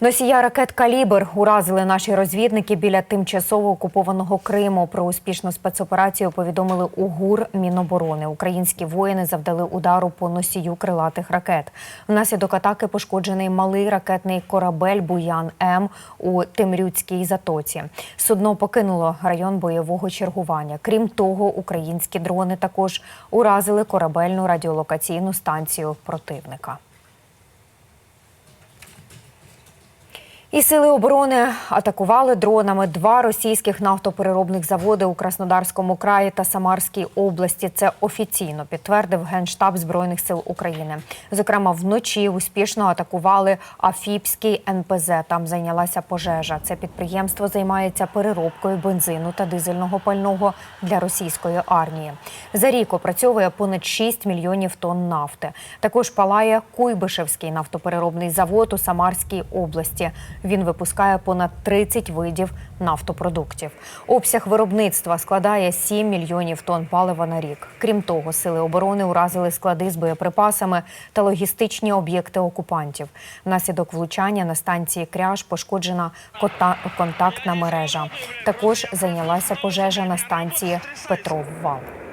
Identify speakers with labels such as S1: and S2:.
S1: Носія ракет Калібр уразили наші розвідники біля тимчасово окупованого Криму. Про успішну спецоперацію повідомили у ГУР Міноборони. Українські воїни завдали удару по носію крилатих ракет. Внаслідок атаки пошкоджений малий ракетний корабель Буян М у Темрюцькій затоці. Судно покинуло район бойового чергування. Крім того, українські дрони також уразили корабельну радіолокаційну станцію противника. І сили оборони атакували дронами два російських нафтопереробних заводи у Краснодарському краї та Самарській області. Це офіційно підтвердив Генштаб Збройних сил України. Зокрема, вночі успішно атакували Афіпський НПЗ. Там зайнялася пожежа. Це підприємство займається переробкою бензину та дизельного пального для російської армії. За рік опрацьовує понад 6 мільйонів тонн нафти. Також палає Куйбишевський нафтопереробний завод у Самарській області. Він випускає понад 30 видів нафтопродуктів. Обсяг виробництва складає 7 мільйонів тонн палива на рік. Крім того, сили оборони уразили склади з боєприпасами та логістичні об'єкти окупантів. Внаслідок влучання на станції Кряж пошкоджена контактна мережа. Також зайнялася пожежа на станції Петров Вал.